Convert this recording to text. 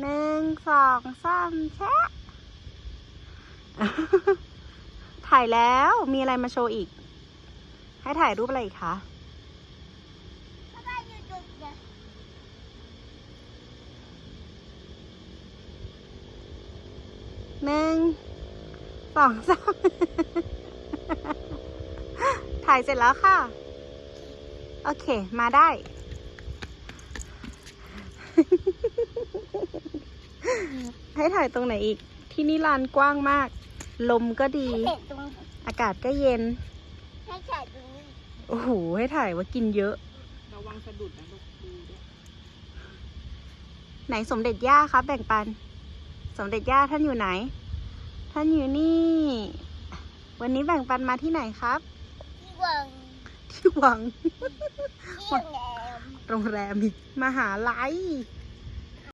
หนึ่งสองสามแชะ ถ่ายแล้วมีอะไรมาโชว์อีก ให้ถ่ายรูปอะไรอีกคะหนึ่งสองสามถ่ายเสร็จแล้วค่ะ โอเค มาได้ ให้ถ่ายตรงไหนอีก ที่นี่ลานกว้างมาก ลมก็ดี ให้เห็นตรงอากาศก็เย็น ให้ถ่ายตรงนี้โอ้โห ให้ถ่ายว่ากินเยอะ ระวังสะดุดนะลูกดูด้วยไหนสมเด็จย่าครับ แบ่งปัน สมเด็จย่าท่านอยู่ไหน ท่านอยู่นี่ วันนี้แบ่งปันมาที่ไหนครับ ที่วังที่วัง ที่โรงแรม โรงแรมอีกมหาลัย